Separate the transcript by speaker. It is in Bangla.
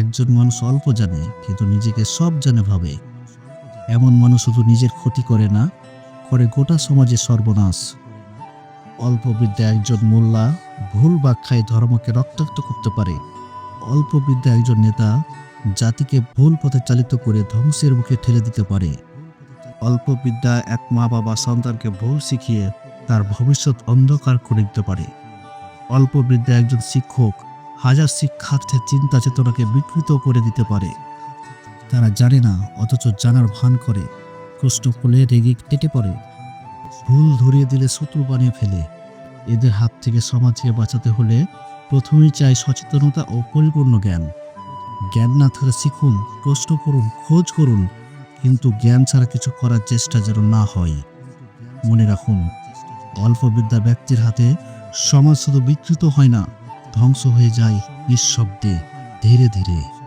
Speaker 1: একজন মানুষ অল্প জানে, কিন্তু নিজেকে সব জানে ভাবে। এমন মানুষ শুধু নিজের ক্ষতি করে না, করে গোটা সমাজের সর্বনাশ। অল্প বিদ্যা একজন মোল্লা ভুল ব্যাখ্যায় ধর্মকে রক্তাক্ত করতে পারে। অল্প বিদ্যা একজন নেতা জাতিকে ভুল পথে চালিত করে ধ্বংসের মুখে ঠেলে দিতে পারে। অল্প বিদ্যা এক মা বাবা সন্তানকে ভুল শিখিয়ে তার ভবিষ্যৎ অন্ধকার করে দিতে পারে। অল্প বিদ্যা একজন শিক্ষক হাজার শিক্ষার্থীর চিন্তা চেতনাকে বিকৃত করে দিতে পারে। তারা জানে না, অথচ জানার ভান করে। প্রশ্ন করলে রেগে কেটে পড়ে। ভুল ধরিয়ে দিলে শত্রু বানিয়ে ফেলে। এদের হাত থেকে সমাজকে বাঁচাতে হলে প্রথমেই চাই সচেতনতা ও পরিপূর্ণ জ্ঞান। জ্ঞান না থাকলে শিখুন, প্রশ্ন করুন, খোঁজ করুন, কিন্তু জ্ঞান ছাড়া কিছু করার চেষ্টা যেন না হয়। মনে রাখুন, অল্প বিদ্যা ব্যক্তির হাতে সমাজ শুধু বিকৃত হয় না ধ্বংস হয়ে যায় নিঃশব্দে ধীরে ধীরে।